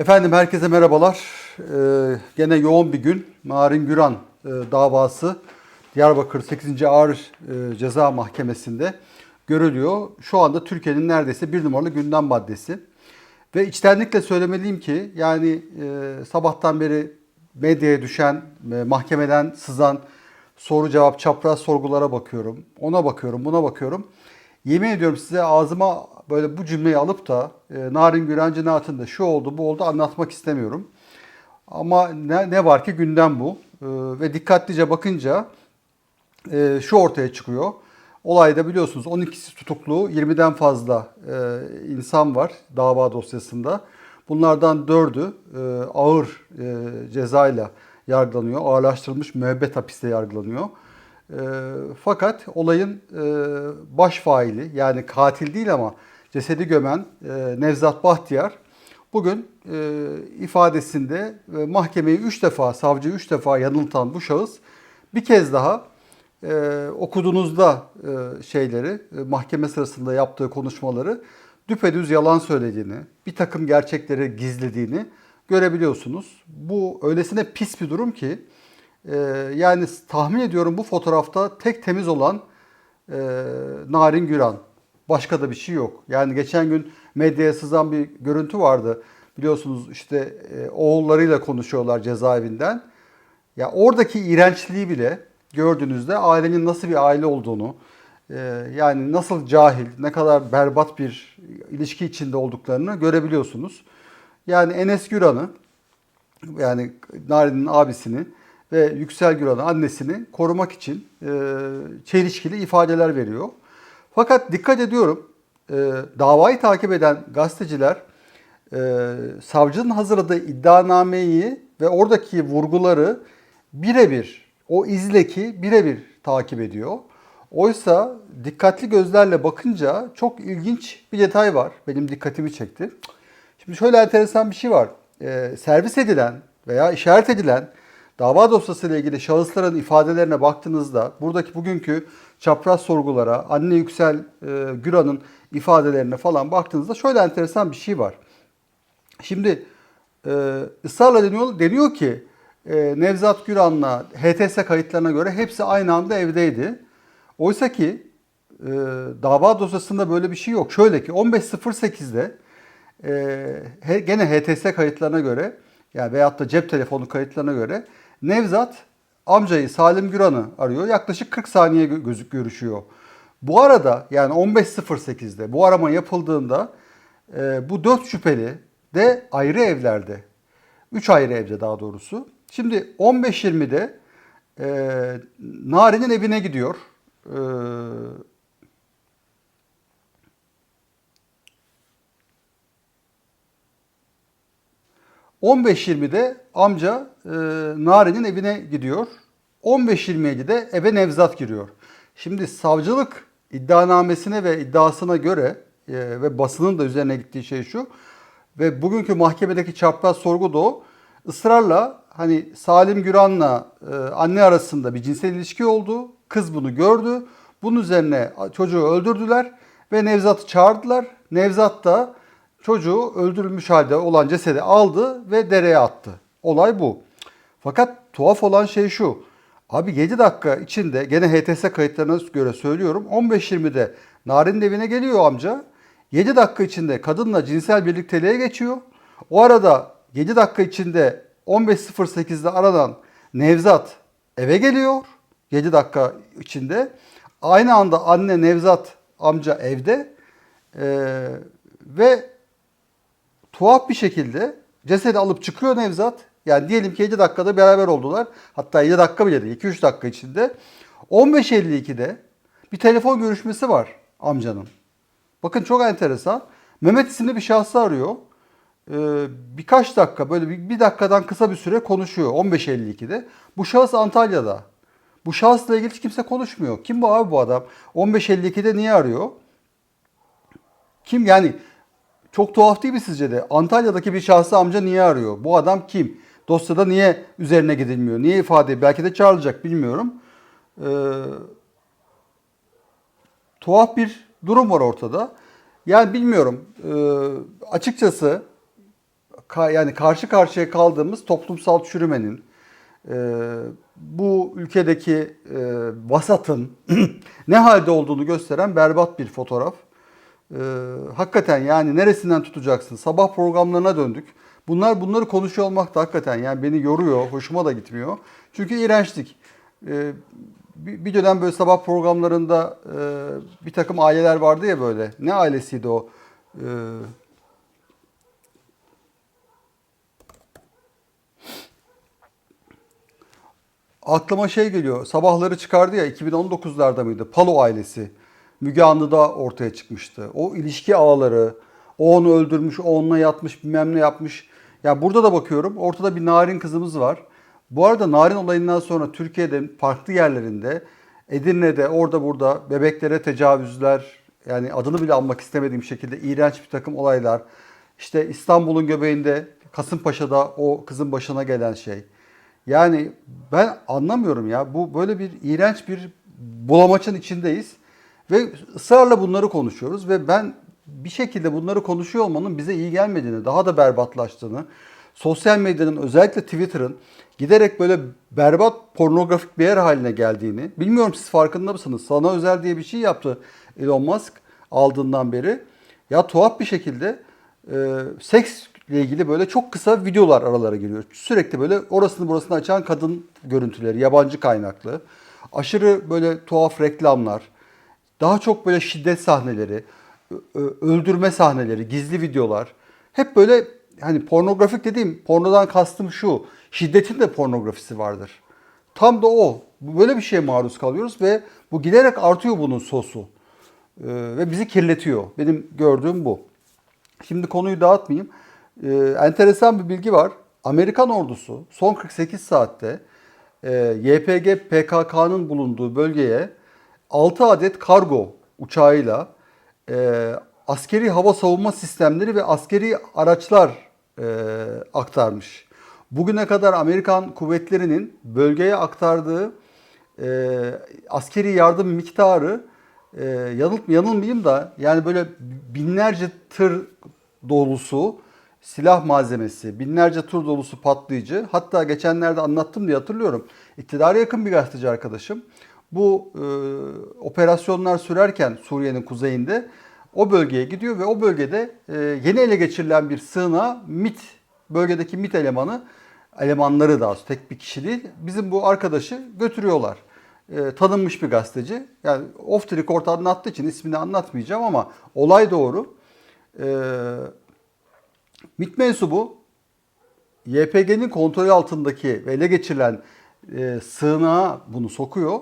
Efendim herkese merhabalar. Ee, gene yoğun bir gün. Narin Güran e, davası Diyarbakır 8. Ağır e, Ceza Mahkemesi'nde görülüyor. Şu anda Türkiye'nin neredeyse bir numaralı gündem maddesi. Ve içtenlikle söylemeliyim ki yani e, sabahtan beri medyaya düşen, e, mahkemeden sızan soru cevap çapraz sorgulara bakıyorum. Ona bakıyorum, buna bakıyorum. Yemin ediyorum size ağzıma böyle bu cümleyi alıp da e, Narin Güran cinayetinde şu oldu bu oldu anlatmak istemiyorum. Ama ne, ne var ki gündem bu. E, ve dikkatlice bakınca e, şu ortaya çıkıyor. Olayda biliyorsunuz 12'si tutuklu, 20'den fazla e, insan var dava dosyasında. Bunlardan 4'ü e, ağır e, cezayla yargılanıyor. Ağırlaştırılmış müebbet hapiste yargılanıyor. E, fakat olayın e, baş faili yani katil değil ama cesedi gömen e, Nevzat Bahtiyar bugün e, ifadesinde e, mahkemeyi 3 defa, savcı 3 defa yanıltan bu şahıs bir kez daha e, okuduğunuzda e, şeyleri, e, mahkeme sırasında yaptığı konuşmaları düpedüz yalan söylediğini, bir takım gerçekleri gizlediğini görebiliyorsunuz. Bu öylesine pis bir durum ki e, yani tahmin ediyorum bu fotoğrafta tek temiz olan e, Narin Güran. Başka da bir şey yok. Yani geçen gün medyaya sızan bir görüntü vardı. Biliyorsunuz işte e, oğullarıyla konuşuyorlar cezaevinden. Ya oradaki iğrençliği bile gördüğünüzde ailenin nasıl bir aile olduğunu, e, yani nasıl cahil, ne kadar berbat bir ilişki içinde olduklarını görebiliyorsunuz. Yani Enes Güran'ı, yani Nari'nin abisini ve Yüksel Güran'ı annesini korumak için e, çelişkili ifadeler veriyor. Fakat dikkat ediyorum, e, davayı takip eden gazeteciler e, savcının hazırladığı iddianameyi ve oradaki vurguları birebir, o izleki birebir takip ediyor. Oysa dikkatli gözlerle bakınca çok ilginç bir detay var. Benim dikkatimi çekti. Şimdi şöyle enteresan bir şey var. E, servis edilen veya işaret edilen dava dosyası ile ilgili şahısların ifadelerine baktığınızda buradaki bugünkü çapraz sorgulara, anne Yüksel e, Güran'ın ifadelerine falan baktığınızda şöyle enteresan bir şey var. Şimdi e, ısrarla deniyor, deniyor ki e, Nevzat Güran'la HTS kayıtlarına göre hepsi aynı anda evdeydi. Oysa ki e, dava dosyasında böyle bir şey yok. Şöyle ki 15.08'de e, gene HTS kayıtlarına göre yani veyahut da cep telefonu kayıtlarına göre Nevzat amcayı Salim Güran'ı arıyor. Yaklaşık 40 saniye gö- gözük görüşüyor. Bu arada yani 15.08'de bu arama yapıldığında e, bu dört şüpheli de ayrı evlerde. Üç ayrı evde daha doğrusu. Şimdi 15.20'de e, Nari'nin evine gidiyor. E, ...15.20'de amca e, Nari'nin evine gidiyor. 15.27'de eve Nevzat giriyor. Şimdi savcılık iddianamesine ve iddiasına göre e, ve basının da üzerine gittiği şey şu ve bugünkü mahkemedeki çapraz sorgu da o ısrarla hani Salim Güran'la e, anne arasında bir cinsel ilişki oldu. Kız bunu gördü. Bunun üzerine çocuğu öldürdüler ve Nevzat'ı çağırdılar. Nevzat da çocuğu öldürülmüş halde olan cesedi aldı ve dereye attı. Olay bu. Fakat tuhaf olan şey şu. Abi 7 dakika içinde gene HTS kayıtlarına göre söylüyorum 15-20'de Narin'in evine geliyor amca. 7 dakika içinde kadınla cinsel birlikteliğe geçiyor. O arada 7 dakika içinde 15.08'de aranan Nevzat eve geliyor. 7 dakika içinde. Aynı anda anne Nevzat amca evde. Ee, ve tuhaf bir şekilde cesedi alıp çıkıyor Nevzat. Yani diyelim ki 7 dakikada beraber oldular. Hatta 7 dakika bile değil 2-3 dakika içinde. 15.52'de bir telefon görüşmesi var amcanın. Bakın çok enteresan. Mehmet isimli bir şahsı arıyor. Ee, birkaç dakika böyle bir, bir dakikadan kısa bir süre konuşuyor 15.52'de. Bu şahıs Antalya'da. Bu şahısla ilgili hiç kimse konuşmuyor. Kim bu abi bu adam? 15.52'de niye arıyor? Kim yani çok tuhaf değil mi sizce de? Antalya'daki bir şahsı amca niye arıyor? Bu adam kim? Dosyada niye üzerine gidilmiyor? Niye ifade? Belki de çağrılacak bilmiyorum. Ee, tuhaf bir durum var ortada. Yani bilmiyorum. Ee, açıkçası ka- yani karşı karşıya kaldığımız toplumsal çürümenin, e, bu ülkedeki e, vasatın ne halde olduğunu gösteren berbat bir fotoğraf. E, hakikaten yani neresinden tutacaksın? Sabah programlarına döndük. Bunlar bunları konuşuyor olmak da hakikaten yani beni yoruyor, hoşuma da gitmiyor. Çünkü iğrençlik. E, bir dönem böyle sabah programlarında e, bir takım aileler vardı ya böyle. Ne ailesiydi o? E, aklıma şey geliyor. Sabahları çıkardı ya 2019'larda mıydı? Palo ailesi. Müge Anlı'da ortaya çıkmıştı. O ilişki ağları, o onu öldürmüş, o onunla yatmış, bilmem ne yapmış. Ya burada da bakıyorum. Ortada bir narin kızımız var. Bu arada narin olayından sonra Türkiye'de farklı yerlerinde Edirne'de orada burada bebeklere tecavüzler yani adını bile almak istemediğim şekilde iğrenç bir takım olaylar. İşte İstanbul'un göbeğinde Kasımpaşa'da o kızın başına gelen şey. Yani ben anlamıyorum ya. Bu böyle bir iğrenç bir bulamaçın içindeyiz. Ve ısrarla bunları konuşuyoruz ve ben bir şekilde bunları konuşuyor olmanın bize iyi gelmediğini, daha da berbatlaştığını, sosyal medyanın özellikle Twitter'ın giderek böyle berbat pornografik bir yer haline geldiğini, bilmiyorum siz farkında mısınız? Sana özel diye bir şey yaptı Elon Musk aldığından beri. Ya tuhaf bir şekilde e, seksle ilgili böyle çok kısa videolar aralara giriyor. Sürekli böyle orasını burasını açan kadın görüntüleri, yabancı kaynaklı. Aşırı böyle tuhaf reklamlar. Daha çok böyle şiddet sahneleri, öldürme sahneleri, gizli videolar. Hep böyle hani pornografik dediğim pornodan kastım şu. Şiddetin de pornografisi vardır. Tam da o. Böyle bir şeye maruz kalıyoruz ve bu giderek artıyor bunun sosu. Ee, ve bizi kirletiyor. Benim gördüğüm bu. Şimdi konuyu dağıtmayayım. Ee, enteresan bir bilgi var. Amerikan ordusu son 48 saatte e, YPG PKK'nın bulunduğu bölgeye 6 adet kargo uçağıyla e, askeri hava savunma sistemleri ve askeri araçlar e, aktarmış. Bugüne kadar Amerikan kuvvetlerinin bölgeye aktardığı e, askeri yardım miktarı e, yanıl, yanılmayayım da yani böyle binlerce tır dolusu silah malzemesi, binlerce tır dolusu patlayıcı. Hatta geçenlerde anlattım diye hatırlıyorum. İktidara yakın bir gazeteci arkadaşım bu e, operasyonlar sürerken Suriye'nin kuzeyinde o bölgeye gidiyor ve o bölgede e, yeni ele geçirilen bir sığınağa MIT, bölgedeki MIT elemanı, elemanları daha tek bir kişi değil, bizim bu arkadaşı götürüyorlar. E, tanınmış bir gazeteci. Yani off the record anlattığı için ismini anlatmayacağım ama olay doğru. E, MIT mensubu YPG'nin kontrolü altındaki ve ele geçirilen e, sığınağa bunu sokuyor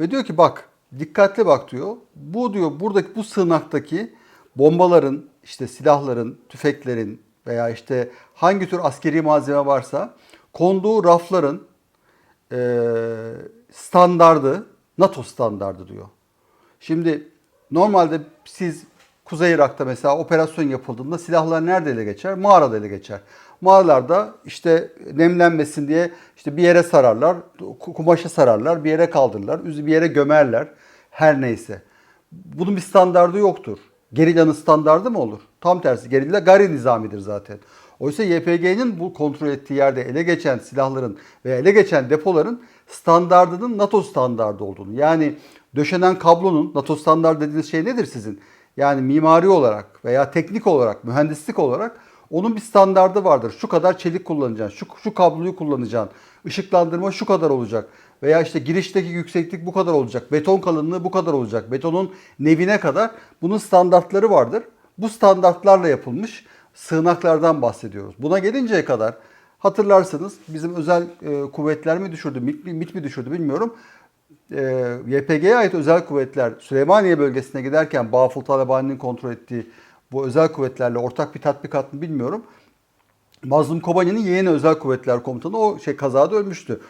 ve diyor ki bak dikkatli bak diyor. Bu diyor buradaki bu sığınaktaki bombaların, işte silahların, tüfeklerin veya işte hangi tür askeri malzeme varsa konduğu rafların e, standardı NATO standardı diyor. Şimdi normalde siz Kuzey Irak'ta mesela operasyon yapıldığında silahlar nerede ele geçer? Mağarada ele geçer. Mağaralarda işte nemlenmesin diye işte bir yere sararlar, kumaşa sararlar, bir yere kaldırırlar, bir yere gömerler. Her neyse. Bunun bir standardı yoktur. Gerillanın standardı mı olur? Tam tersi. Gerilla gayri nizamidir zaten. Oysa YPG'nin bu kontrol ettiği yerde ele geçen silahların ve ele geçen depoların standardının NATO standardı olduğunu. Yani döşenen kablonun NATO standart dediğiniz şey nedir sizin? Yani mimari olarak veya teknik olarak, mühendislik olarak onun bir standardı vardır. Şu kadar çelik kullanacaksın, şu, şu kabloyu kullanacaksın, ışıklandırma şu kadar olacak. Veya işte girişteki yükseklik bu kadar olacak, beton kalınlığı bu kadar olacak, betonun nevine kadar bunun standartları vardır. Bu standartlarla yapılmış sığınaklardan bahsediyoruz. Buna gelinceye kadar hatırlarsanız bizim özel e, kuvvetler mi düşürdü, MİT, mi- MİT mi düşürdü bilmiyorum. E, YPG'ye ait özel kuvvetler Süleymaniye bölgesine giderken Bağful Talabani'nin kontrol ettiği bu özel kuvvetlerle ortak bir tatbikat mı bilmiyorum. Mazlum Kobani'nin yeğeni özel kuvvetler komutanı o şey kazada ölmüştü.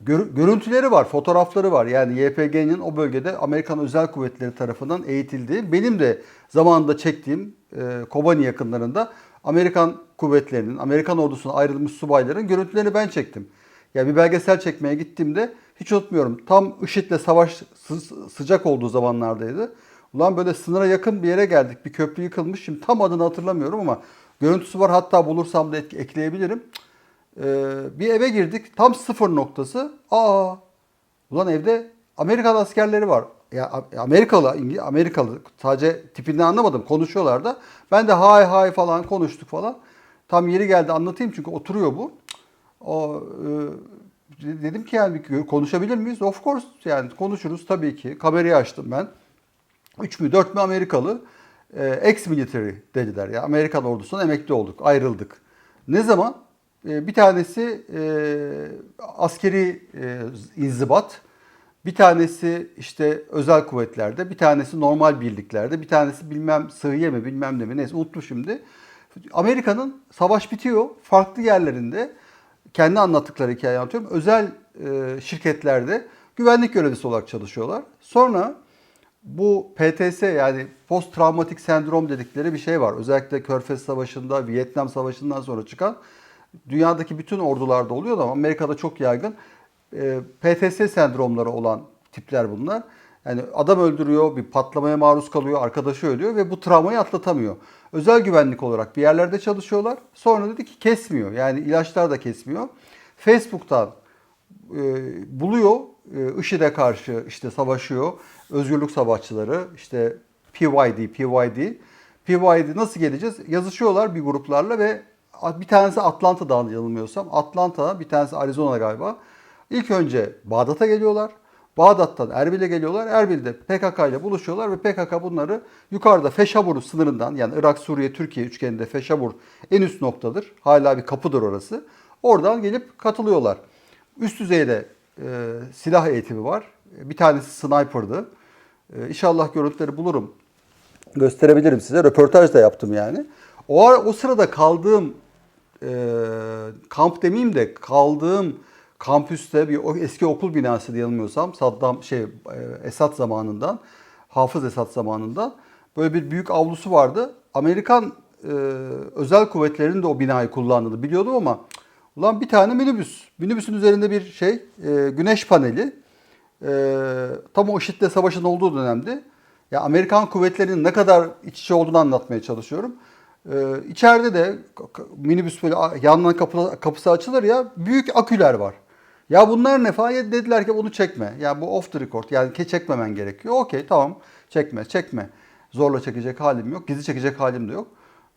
Gör- görüntüleri var, fotoğrafları var. Yani YPG'nin o bölgede Amerikan özel kuvvetleri tarafından eğitildiği, benim de zamanında çektiğim e, Kobani yakınlarında Amerikan kuvvetlerinin, Amerikan ordusuna ayrılmış subayların görüntülerini ben çektim. Ya bir belgesel çekmeye gittiğimde hiç unutmuyorum. Tam IŞİD'le savaş sı- sıcak olduğu zamanlardaydı. Ulan böyle sınıra yakın bir yere geldik. Bir köprü yıkılmış. Şimdi tam adını hatırlamıyorum ama Görüntüsü var hatta bulursam da ek- ekleyebilirim. Ee, bir eve girdik tam sıfır noktası. Aa ulan evde Amerikan askerleri var. Ya Amerikalı, İngi- Amerikalı sadece tipinden anlamadım konuşuyorlar da. Ben de hay hay falan konuştuk falan. Tam yeri geldi anlatayım çünkü oturuyor bu. O e, dedim ki yani konuşabilir miyiz? Of course yani konuşuruz tabii ki. Kamerayı açtım ben. 3 mü 4 mü Amerikalı e, ex-military dediler ya. Amerikan ordusundan emekli olduk, ayrıldık. Ne zaman? E, bir tanesi e, askeri e, inzibat, bir tanesi işte özel kuvvetlerde, bir tanesi normal birliklerde, bir tanesi bilmem sığıye mi bilmem ne mi neyse unuttum şimdi. Amerika'nın savaş bitiyor farklı yerlerinde kendi anlattıkları hikayeyi anlatıyorum. Özel e, şirketlerde güvenlik görevlisi olarak çalışıyorlar. Sonra bu PTS yani post travmatik sendrom dedikleri bir şey var. Özellikle Körfez Savaşı'nda, Vietnam Savaşı'ndan sonra çıkan dünyadaki bütün ordularda oluyor ama Amerika'da çok yaygın. E, PTS sendromları olan tipler bunlar. Yani adam öldürüyor, bir patlamaya maruz kalıyor, arkadaşı ölüyor ve bu travmayı atlatamıyor. Özel güvenlik olarak bir yerlerde çalışıyorlar. Sonra dedi ki kesmiyor. Yani ilaçlar da kesmiyor. Facebook'tan e, buluyor. E, IŞİD'e karşı işte savaşıyor. Özgürlük savaşçıları işte PYD, PYD. PYD nasıl geleceğiz? Yazışıyorlar bir gruplarla ve bir tanesi Atlanta'dan yanılmıyorsam. Atlanta, bir tanesi Arizona galiba. İlk önce Bağdat'a geliyorlar. Bağdat'tan Erbil'e geliyorlar. Erbil'de PKK ile buluşuyorlar ve PKK bunları yukarıda Feşabur sınırından yani Irak, Suriye, Türkiye üçgeninde Feşabur en üst noktadır. Hala bir kapıdır orası. Oradan gelip katılıyorlar. Üst düzeyde e, silah eğitimi var. Bir tanesi sniper'dı. E, inşallah görüntüleri bulurum. Gösterebilirim size. Röportaj da yaptım yani. O, o sırada kaldığım e, kamp demeyeyim de kaldığım kampüste bir eski okul binası diye yanılmıyorsam Saddam şey e, Esad zamanından Hafız Esad zamanından böyle bir büyük avlusu vardı. Amerikan e, özel kuvvetlerinin de o binayı kullandığını biliyordum ama ulan bir tane minibüs. Minibüsün üzerinde bir şey e, güneş paneli. E, tam o IŞİD'le savaşın olduğu dönemde ya Amerikan kuvvetlerinin ne kadar iç içe olduğunu anlatmaya çalışıyorum. Ee, içeride de minibüs böyle yandan kapı, kapısı açılır ya büyük aküler var. Ya bunlar ne falan dediler ki bunu çekme. Ya bu off the record yani ke çekmemen gerekiyor. Okey tamam çekme çekme. Zorla çekecek halim yok. Gizli çekecek halim de yok.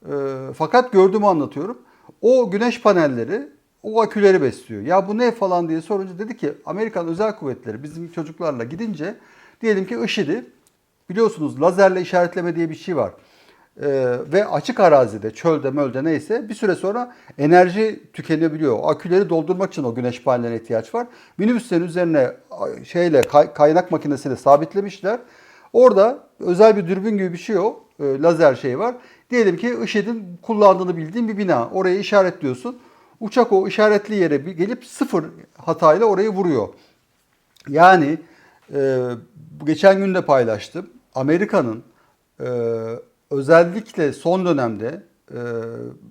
Ee, fakat gördüğümü anlatıyorum. O güneş panelleri o aküleri besliyor. Ya bu ne falan diye sorunca dedi ki Amerikan özel kuvvetleri bizim çocuklarla gidince diyelim ki IŞİD'i biliyorsunuz lazerle işaretleme diye bir şey var. Ee, ve açık arazide, çölde, mölde neyse bir süre sonra enerji tükenebiliyor. Aküleri doldurmak için o güneş panellerine ihtiyaç var. Minibüslerin üzerine şeyle kay- kaynak makinesiyle sabitlemişler. Orada özel bir dürbün gibi bir şey o. e, lazer şey var. Diyelim ki IŞİD'in kullandığını bildiğin bir bina. Oraya işaretliyorsun. Uçak o işaretli yere gelip sıfır hatayla orayı vuruyor. Yani e, geçen gün de paylaştım. Amerika'nın e, özellikle son dönemde e,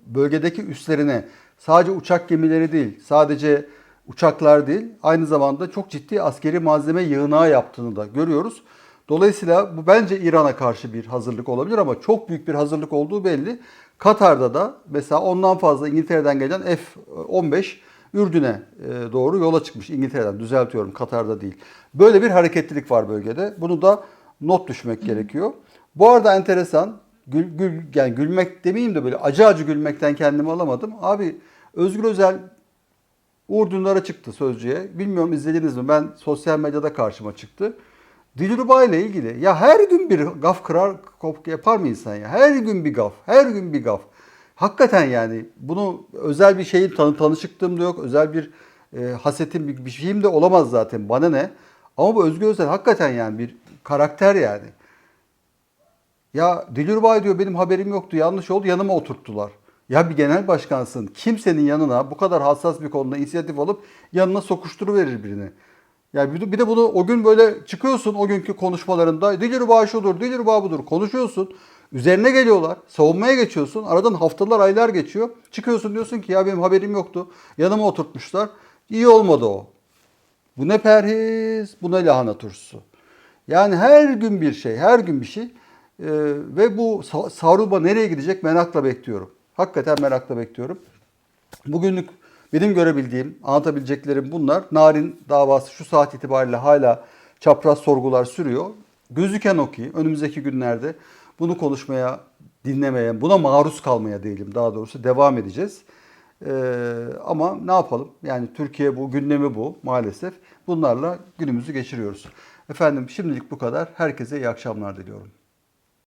bölgedeki üslerine sadece uçak gemileri değil, sadece uçaklar değil, aynı zamanda çok ciddi askeri malzeme yığınağı yaptığını da görüyoruz. Dolayısıyla bu bence İran'a karşı bir hazırlık olabilir ama çok büyük bir hazırlık olduğu belli. Katar'da da mesela ondan fazla İngiltere'den gelen F-15 Ürdün'e e, doğru yola çıkmış İngiltere'den. Düzeltiyorum Katar'da değil. Böyle bir hareketlilik var bölgede. Bunu da not düşmek gerekiyor. Bu arada enteresan, gül, gül, yani gülmek demeyeyim de böyle acı acı gülmekten kendimi alamadım. Abi Özgür Özel Uğur Dündar'a çıktı sözcüye. Bilmiyorum izlediniz mi? Ben sosyal medyada karşıma çıktı. Dilruba ile ilgili ya her gün bir gaf kırar kop yapar mı insan ya? Her gün bir gaf, her gün bir gaf. Hakikaten yani bunu özel bir şeyin tanı tanışıklığım da yok. Özel bir e, hasetim bir, bir şeyim de olamaz zaten. Bana ne? Ama bu Özgür Özel hakikaten yani bir karakter yani. Ya Dilruba diyor benim haberim yoktu yanlış oldu yanıma oturttular. Ya bir genel başkansın kimsenin yanına bu kadar hassas bir konuda inisiyatif alıp yanına sokuşturuverir birini. Ya bir de, bunu o gün böyle çıkıyorsun o günkü konuşmalarında Dilruba şudur, Dilruba budur konuşuyorsun. Üzerine geliyorlar. Savunmaya geçiyorsun. Aradan haftalar, aylar geçiyor. Çıkıyorsun diyorsun ki ya benim haberim yoktu. Yanıma oturtmuşlar. İyi olmadı o. Bu ne perhiz, bu ne lahana turşusu. Yani her gün bir şey, her gün bir şey. Ee, ve bu sa- Saruba nereye gidecek merakla bekliyorum. Hakikaten merakla bekliyorum. Bugünlük benim görebildiğim, anlatabileceklerim bunlar. Narin davası şu saat itibariyle hala çapraz sorgular sürüyor. Gözüken o ki önümüzdeki günlerde bunu konuşmaya, dinlemeye, buna maruz kalmaya diyelim daha doğrusu devam edeceğiz. Ee, ama ne yapalım? Yani Türkiye bu, gündemi bu maalesef. Bunlarla günümüzü geçiriyoruz. Efendim şimdilik bu kadar. Herkese iyi akşamlar diliyorum.